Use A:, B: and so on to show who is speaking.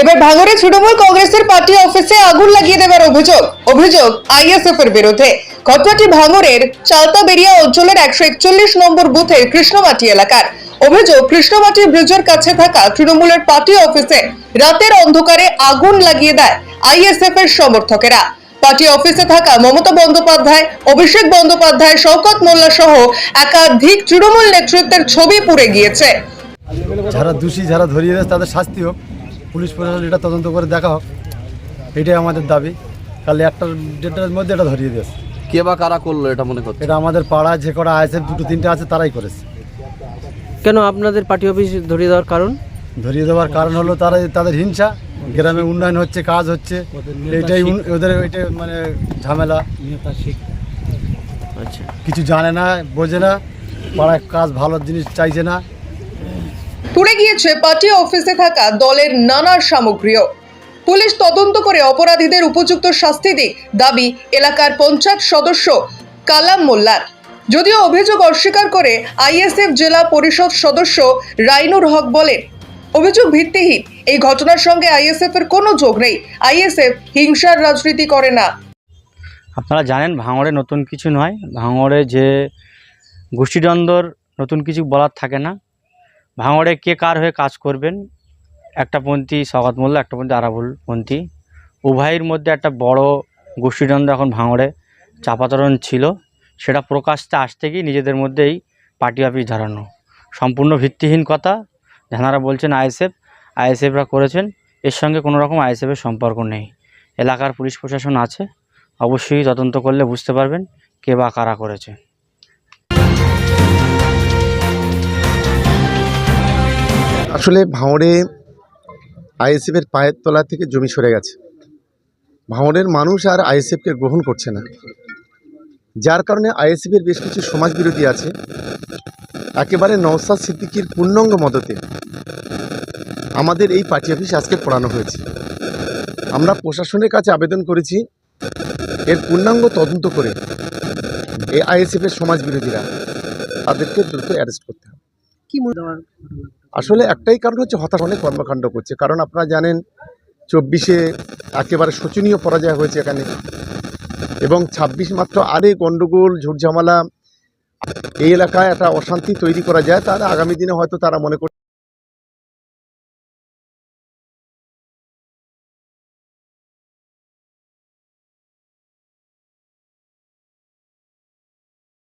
A: এবার ভাঙড়ে তৃণমূল কংগ্রেসের পার্টি অফিসে আগুন লাগিয়ে দেওয়ার অভিযোগ অভিযোগ আইএসএফ এর বিরুদ্ধে। ঘটনাটি ভাঙড়ের চালতাবেরিয়া অঞ্চলের একশো একচল্লিশ নম্বর বুথের কৃষ্ণমাটি এলাকার। অভিযোগ, কৃষ্ণমাটি ব্রিজের কাছে থাকা তৃণমূলের পার্টি অফিসে রাতের অন্ধকারে আগুন লাগিয়ে দেয় আইএসএফ এর সমর্থকেরা। পার্টি অফিসে থাকা মমতা বন্দ্যোপাধ্যায়, অভিষেক বন্দ্যোপাধ্যায়, শওকত মোল্লা সহ একাধিক তৃণমূল নেতৃত্বের ছবি পুড়ে গিয়েছে।
B: যারা দোষী, যারা ধরিয়ে দেয়, তাদের শাস্তি হোক। পুলিশ প্রশাসন এটা তদন্ত করে দেখা হোক। এটাই আমাদের দাবি। কাল একটা ডেটার মধ্যে এটা ধরিয়ে দিয়েছে।
C: কে বা কারা করল এটা মনে করছে
B: এটা আমাদের পাড়ায় যে কটা আছে দুটো তিনটে আছে তারাই করেছে।
D: কেন আপনাদের পার্টি অফিস ধরিয়ে দেওয়ার কারণ?
B: ধরিয়ে দেওয়ার কারণ হলো তারা তাদের হিংসা। গ্রামে উন্নয়ন হচ্ছে কাজ হচ্ছে। এইটাই উন- ওদের ওইটাই মানে ঝামেলা।
D: আচ্ছা।
B: কিছু জানে না বোঝে না। পাড়ায় কাজ ভালো জিনিস চাইছে না।
A: পুড়ে গিয়েছে পার্টি অফিসে থাকা দলের নানা সামগ্রীও। পুলিশ তদন্ত করে অপরাধীদের উপযুক্ত শাস্তি দিক দাবি এলাকার পঞ্চায়েত সদস্য কালাম মোল্লার। যদিও অভিযোগ অস্বীকার করে আইএসএফ জেলা পরিষদ সদস্য রাইনুর হক বলেন, অভিযোগ ভিত্তিহীন, এই ঘটনার সঙ্গে আইএসএফ এর কোনো যোগ নেই। আইএসএফ হিংসার রাজনীতি করে না।
E: আপনারা জানেন, ভাঙড়ে নতুন কিছু নয়। ভাঙড়ে যে গোষ্ঠীদ্বন্দ্বর নতুন কিছু বলার থাকে না। ভাঙড়ে কে কার হয়ে কাজ করবেন? একটা পন্থী সগত মোল্লা, একটা পন্থী, আরাবুল পন্থী। উভয়ের মধ্যে একটা বড় গোষ্ঠীদ্বন্দ্ব এখন ভাঙড়ে চাপাতরণ ছিল। সেটা প্রকাশতে আসতে গিয়ে নিজেদের মধ্যেই পার্টি অফিস ধরানো সম্পূর্ণ ভিত্তিহীন কথা। যারা বলছেন, আইএসএফ, আইএসএফরা করেছেন, এর সঙ্গে কোনো রকম আইএসএফের সম্পর্ক নেই। এলাকার পুলিশ প্রশাসন আছে। অবশ্যই তদন্ত করলে বুঝতে পারবেন কে বা কারা করেছে।
F: আসলে ভাঁড়ে আইএসএফের পায়ের তলা থেকে জমি সরে গেছে। ভাঁড়ের মানুষ আর আইএসএফকে গ্রহণ করছে না। যার কারণে আইএসএফের বেশ কিছু সমাজ বিরোধী আছে। একেবারে নওসাদ সিদ্দিকির পূর্ণাঙ্গ মদতে আমাদের এই পার্টি অফিস আজকে পড়ানো হয়েছে। আমরা প্রশাসনের কাছে আবেদন করেছি এর পূর্ণাঙ্গ তদন্ত করে এই আইএসএফের সমাজ বিরোধীরা তাদেরকে দ্রুত অ্যারেস্ট করতে হবে। আসলে একটাই কারণ হচ্ছে হতাশ অনেক কর্মকাণ্ড করছে। কারণ আপনারা জানেন, চব্বিশে একেবারে শোচনীয় পরাজয় হয়েছে এখানে। এবং ছাব্বিশ মাত্র আরে গণ্ডগোল ঝুটঝামালা এই এলাকায় একটা অশান্তি তৈরি করা যায়। তাহলে আগামী দিনে হয়তো তারা মনে করছে